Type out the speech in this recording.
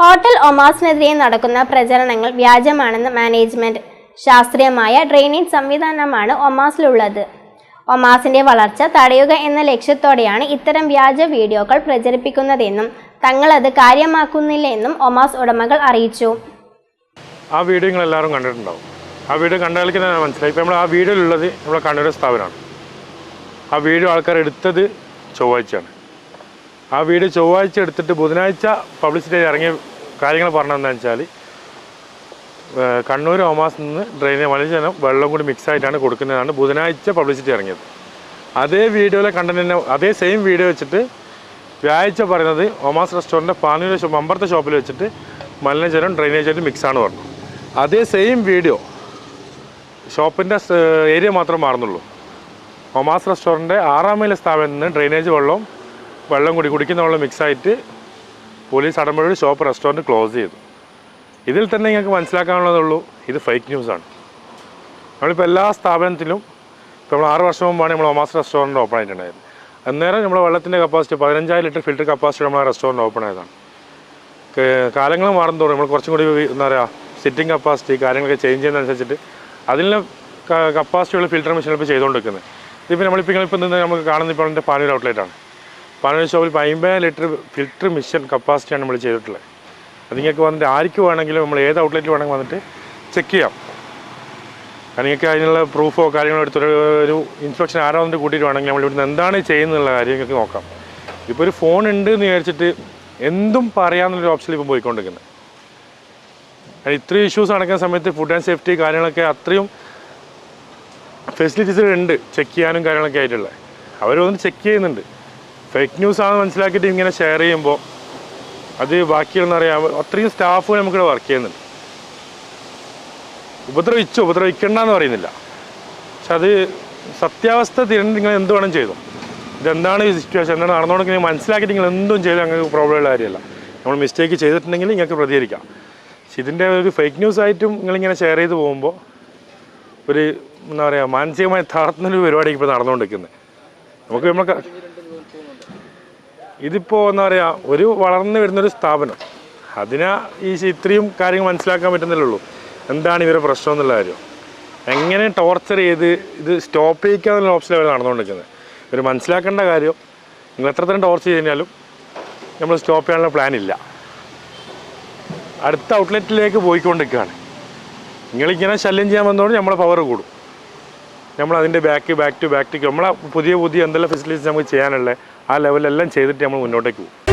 Hotel ഒമാസിനെതിരെ നടക്കുന്ന പ്രചരണങ്ങൾ വ്യാജമാണെന്ന് മാനേജ്മെന്റ്. ശാസ്ത്രീയമായ ഡ്രെയിനേജ് സംവിധാനമാണ് ഒമാസിലുള്ളത്. ഒമാസിന്റെ വളർച്ച തടയുക എന്ന ലക്ഷ്യത്തോടെയാണ് ഇത്തരം വ്യാജ വീഡിയോകൾ പ്രചരിപ്പിക്കുന്നതെന്നും തങ്ങളത് കാര്യമാക്കുന്നില്ലെന്നും ഒമാസ് ഉടമകൾ അറിയിച്ചു. ആ വീഡിയോ നിങ്ങൾ എല്ലാവരും കണ്ടിട്ടുണ്ടാവും. ആ വീഡിയോ കണ്ടാലേക്ക് തന്നെ മനസ്സിലായി. ഇപ്പോൾ നമ്മൾ ആ വീഡിയോയിലുള്ളത് നമ്മൾ കണ്ണൂർ സ്ഥാപനമാണ്. ആ വീഡിയോ ആൾക്കാർ എടുത്തത് ചൊവ്വാഴ്ചയാണ്. ആ വീഡിയോ ചൊവ്വാഴ്ച എടുത്തിട്ട് ബുധനാഴ്ച പബ്ലിസിറ്റി ഇറങ്ങിയ കാര്യങ്ങൾ പറഞ്ഞതെന്ന് വെച്ചാൽ കണ്ണൂർ ഓമാസ് നിന്ന് ഡ്രെയിനേജ് മലിജനം വെള്ളം കൂടി മിക്സ് ആയിട്ടാണ് കൊടുക്കുന്നതാണ് ബുധനാഴ്ച പബ്ലിസിറ്റി ഇറങ്ങിയത്. അതേ വീഡിയോയിലെ കണ്ടന്റിനെ അതേ സെയിം വീഡിയോ വെച്ചിട്ട് വ്യാഴ്ച പറയുന്നത് ഒമാസ് റെസ്റ്റോറന്റ് പാനൂർ ഷോപ്പ് ഷോപ്പിൽ വെച്ചിട്ട് മലിനജലം മിക്സ് ആണ് പറഞ്ഞു. അതേ സെയിം വീഡിയോ ഷോപ്പിന്റെ ഏരിയ മാത്രം മാറുന്നുള്ളൂ. ഒമാസ് റെസ്റ്റോറന്റ് ആറാം മൈൽ സ്ഥാപനത്തിൽ നിന്ന് ഡ്രെയിനേജ് വെള്ളവും വെള്ളം കൂടി കുടിക്കുന്ന വെള്ളം മിക്സ് ആയിട്ട് പോലീസ് അടമ്പഴ ഷോപ്പ് റെസ്റ്റോറന്റ് ക്ലോസ് ചെയ്തു. ഇതിൽ തന്നെ നിങ്ങൾക്ക് മനസ്സിലാക്കാനുള്ളതുള്ളൂ ഇത് ഫേക്ക് ന്യൂസാണ് നമ്മളിപ്പോൾ എല്ലാ സ്ഥാപനത്തിലും ഇപ്പോൾ നമ്മൾ ആറ് വർഷം മുമ്പാണ് നമ്മൾ ഒമാസ് റെസ്റ്റോറന്റ് ഓപ്പൺ ആയിട്ടുണ്ടായത്. അന്നേരം നമ്മുടെ വെള്ളത്തിന്റെ കപ്പാസിറ്റി പതിനഞ്ചായിരം ലിറ്റർ ഫിൽറ്റർ കപ്പാസിറ്റി നമ്മൾ റെസ്റ്റോറന്റ് ഓപ്പൺ ആയതാണ്. കാലങ്ങൾ മാറുന്നതോറും നമ്മൾ കുറച്ചും കൂടി എന്താ പറയുക സിറ്റിംഗ് കപ്പാസിറ്റി കാര്യങ്ങളൊക്കെ ചേഞ്ച് ചെയ്യുന്നതനുസരിച്ചിട്ട് അതിനുള്ള കപ്പാസിറ്റിയുള്ള ഫിൽറ്റർ മെഷീൻ ഇപ്പോൾ ചെയ്തുകൊണ്ടിരിക്കുന്നത്. ഇതിപ്പോൾ നമ്മളിപ്പോൾ ഇപ്പോൾ നിന്ന് നമുക്ക് കാണുന്ന ഇപ്പോൾ എന്റെ പാനൂർ ഔട്ട്ലെറ്റാണ് പാനൂർ ഷോപ്പിൽ അമ്പതിനായിരം അമ്പത് ലിറ്റർ ഫിൽറ്റർ മിഷൻ കപ്പാസിറ്റിയാണ് നമ്മൾ ചെയ്തിട്ടുള്ളത്. അത് നിങ്ങൾക്ക് വന്നിട്ട് ആർക്ക് വേണമെങ്കിലും നമ്മൾ ഏത് ഔട്ട്ലെറ്റിൽ വേണമെങ്കിൽ വന്നിട്ട് ചെക്ക് ചെയ്യാം. നിങ്ങൾക്ക് അതിനുള്ള പ്രൂഫോ കാര്യങ്ങളോ എടുത്തൊരു ഒരു ഇൻസ്പെക്ഷൻ ആരോ വന്നിട്ട് കൂട്ടിയിട്ട് വേണമെങ്കിൽ നമ്മൾ ഇവിടുന്ന് എന്താണ് ചെയ്യുന്നുള്ള കാര്യം നിങ്ങൾക്ക് നോക്കാം. ഇപ്പോൾ ഒരു ഫോൺ ഉണ്ട് എന്ന് വിചാരിച്ചിട്ട് എന്തും പറയാമെന്നുള്ളൊരു ഓപ്ഷനിൽ ഇപ്പോൾ പോയിക്കൊണ്ടിരിക്കുന്നത് കാരണം ഇത്രയും ഇഷ്യൂസ് നടക്കുന്ന സമയത്ത് ഫുഡ് ആൻഡ് സേഫ്റ്റി കാര്യങ്ങളൊക്കെ അത്രയും ഫെസിലിറ്റീസ് ഉണ്ട് ചെക്ക് ചെയ്യാനും കാര്യങ്ങളൊക്കെ ആയിട്ടുള്ളത് അവർ വന്ന് ചെക്ക് ചെയ്യുന്നുണ്ട്. ഫേക്ക് ന്യൂസ് ആണെന്ന് മനസ്സിലാക്കിയിട്ട് ഇങ്ങനെ ഷെയർ ചെയ്യുമ്പോൾ അത് ബാക്കിയെന്ന് അറിയാം. അത്രയും സ്റ്റാഫ് നമുക്കിവിടെ വർക്ക് ചെയ്യുന്നുണ്ട്. ഉപദ്രവിച്ചു ഉപദ്രവിക്കണ്ടെന്ന് പറയുന്നില്ല. പക്ഷെ അത് സത്യാവസ്ഥ തിരഞ്ഞ് നിങ്ങൾ എന്ത് വേണം ചെയ്തു. ഇതെന്താണ് ഈ സിറ്റുവേഷൻ എന്താണ് നടന്നുകൊണ്ടെങ്കിൽ നിങ്ങൾ മനസ്സിലാക്കിയിട്ട് നിങ്ങൾ എന്തും ചെയ്തു ഞങ്ങൾക്ക് പ്രോബ്ലം ഉള്ള കാര്യമല്ല. നമ്മൾ മിസ്റ്റേക്ക് ചെയ്തിട്ടുണ്ടെങ്കിൽ നിങ്ങൾക്ക് പ്രതികരിക്കാം. പക്ഷെ ഇതിന്റെ ഒരു ഫേക്ക് ന്യൂസ് ആയിട്ടും നിങ്ങളിങ്ങനെ ഷെയർ ചെയ്ത് പോകുമ്പോൾ ഒരു എന്താ പറയുക മാനസികമായി തളർത്തുന്നൊരു പരിപാടിക്ക് ഇപ്പോൾ നടന്നുകൊണ്ടിരിക്കുന്നത്. നമുക്ക് നമ്മൾ ഇതിപ്പോൾ എന്താ പറയുക ഒരു വളർന്നു വരുന്നൊരു സ്ഥാപനം. അതിനാ ഈ ഇത്രയും കാര്യങ്ങൾ മനസ്സിലാക്കാൻ പറ്റുന്നില്ലുള്ളൂ എന്താണ് ഇവരുടെ പ്രശ്നം എന്നുള്ള കാര്യം. എങ്ങനെ ടോർച്ചർ ചെയ്ത് ഇത് സ്റ്റോപ്പ് ചെയ്യിക്കാന്നുള്ള ഓപ്ഷനിൽ അവർ നടന്നുകൊണ്ടിരിക്കുന്നത്. ഇവർ മനസ്സിലാക്കേണ്ട കാര്യം നിങ്ങൾ എത്രത്തരം ടോർച്ചർ കഴിഞ്ഞാലും നമ്മൾ സ്റ്റോപ്പ് ചെയ്യാനുള്ള പ്ലാൻ ഇല്ല. അടുത്ത ഔട്ട്ലെറ്റിലേക്ക് പോയിക്കൊണ്ടിരിക്കുകയാണ്. നിങ്ങളിങ്ങനെ ശല്യം ചെയ്യാൻ വന്നതുകൊണ്ട് നമ്മളെ പവർ കൂടും. നമ്മൾ അതിന്റെ back back to back to നമ്മളെ പുതിയ പുതിയ എന്തെല്ലാം ഫെസിലിറ്റീസ് നമുക്ക് ചെയ്യാനുള്ളത് ആ ലെവലെല്ലാം ചെയ്തിട്ട് നമ്മൾ മുന്നോട്ടേക്ക് പോകും.